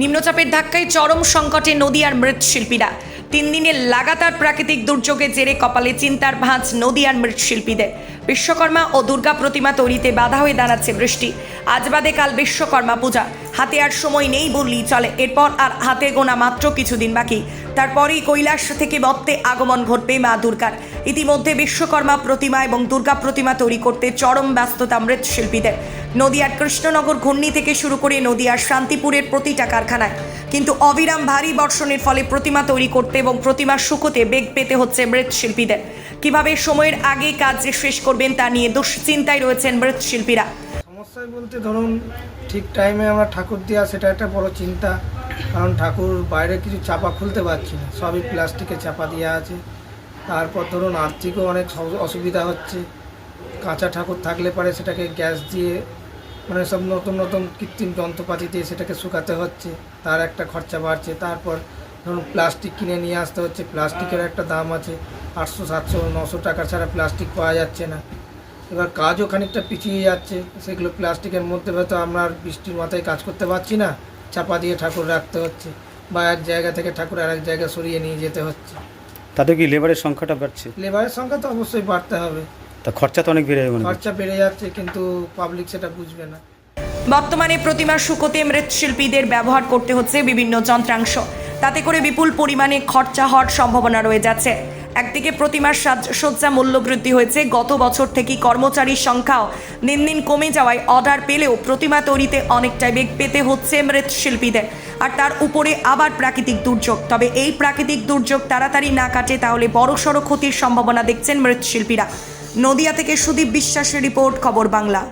নিম্নচাপের ধাক্কায় চরম সংকটে নদী আর মৃৎশিল্পীরা। তিন দিনের লাগাতার প্রাকৃতিক দুর্যোগের জেরে কপালে চিন্তার ভাঁজ নদী আর মৃৎশিল্পীদের। বিশ্বকর্মা ও দুর্গা প্রতিমা তৈরিতে বাধা হয়ে দাঁড়াচ্ছে বৃষ্টি। আজ বাদে কাল বিশ্বকর্মা পূজা। হাতে আর সময় নেই বললেই চলে। এরপর আর হাতে গোনা মাত্র কিছুদিন বাকি। তারপরেই কৈলাস থেকে মত্তে আগমন ঘটবে মা দুর্গার। ইতিমধ্যে বিশ্বকর্মা প্রতিমা এবং দুর্গা প্রতিমা তৈরি করতে চরম ব্যস্ততা মৃৎশিল্পীদের। নদিয়ার কৃষ্ণনগর ঘূর্ণি থেকে শুরু করে নদিয়ার শান্তিপুরের প্রতিটা কারখানায়। কিন্তু অবিরাম ভারী বর্ষণের ফলে প্রতিমা তৈরি করতে এবং প্রতিমা শুকোতে বেগ পেতে হচ্ছে মৃৎশিল্পীদের। কীভাবে সময়ের আগে কাজ শেষ করবেন তা নিয়ে দুশ্চিন্তায় রয়েছেন মৃৎশিল্পীরা। সমস্যায় বলতে ধরুন, ঠিক টাইমে আমরা ঠাকুর দেওয়া সেটা একটা বড় চিন্তা। কারণ ঠাকুর বাইরে কিছু চাপা খুলতে পারছি না। সবই প্লাস্টিকে চাপা দেওয়া আছে। তারপর ধরুন আর্থিকও অনেক অসুবিধা হচ্ছে। কাঁচা ঠাকুর থাকলে পারে সেটাকে গ্যাস দিয়ে মানে সব নতুন নতুন কৃত্রিম যন্ত্রপাতি দিয়ে সেটাকে শুকাতে হচ্ছে। তার একটা খরচা বাড়ছে। তারপর ধরুন প্লাস্টিক কিনে নিয়ে আসতে হচ্ছে। প্লাস্টিকের একটা দাম আছে। আটশো, সাতশো, নশো টাকা ছাড়া প্লাস্টিক পাওয়া যাচ্ছে না। এবার কাজও খানিকটা পিছিয়ে যাচ্ছে। সেগুলো প্লাস্টিকের মধ্যে হয়তো আমরা বৃষ্টির মাথায় কাজ করতে পারছি না। চাপা দিয়ে ঠাকুর রাখতে হচ্ছে বা এক জায়গা থেকে ঠাকুর আর এক জায়গায় সরিয়ে নিয়ে যেতে হচ্ছে। তাতে কি লেবারের সংখ্যাটা বাড়ছে? লেবারের সংখ্যা তো অবশ্যই বাড়তে হবে। তা খরচা তো অনেক বেড়ে যাবে মনে হয়। খরচা বেড়ে যাচ্ছে কিন্তু পাবলিক সেটা বুঝবে না। বর্তমানে প্রতিমা শুকোতে মৃৎশিল্পীদের ব্যবহার করতে হচ্ছে বিভিন্ন যন্ত্রাংশ। তাতে করে বিপুল পরিমাণে খরচা হওয়ার সম্ভাবনা রয়ে যাচ্ছে। একদিকে প্রতিমার সাজসজ্জা মূল্য বৃদ্ধি হয়েছে, গত বছর থেকে কর্মচারীর সংখ্যাও দিন দিন কমে যাওয়ায় অর্ডার পেলেও প্রতিমা তৈরিতে অনেকটাই বেগ পেতে হচ্ছে মৃৎশিল্পীদের। আর তার উপরে আবার প্রাকৃতিক দুর্যোগ। তবে এই প্রাকৃতিক দুর্যোগ তাড়াতাড়ি না কাটে তাহলে বড়সড় ক্ষতির সম্ভাবনা দেখছেন মৃৎশিল্পীরা। নদিয়া থেকে সুদীপ বিশ্বাসের রিপোর্ট, খবর বাংলা।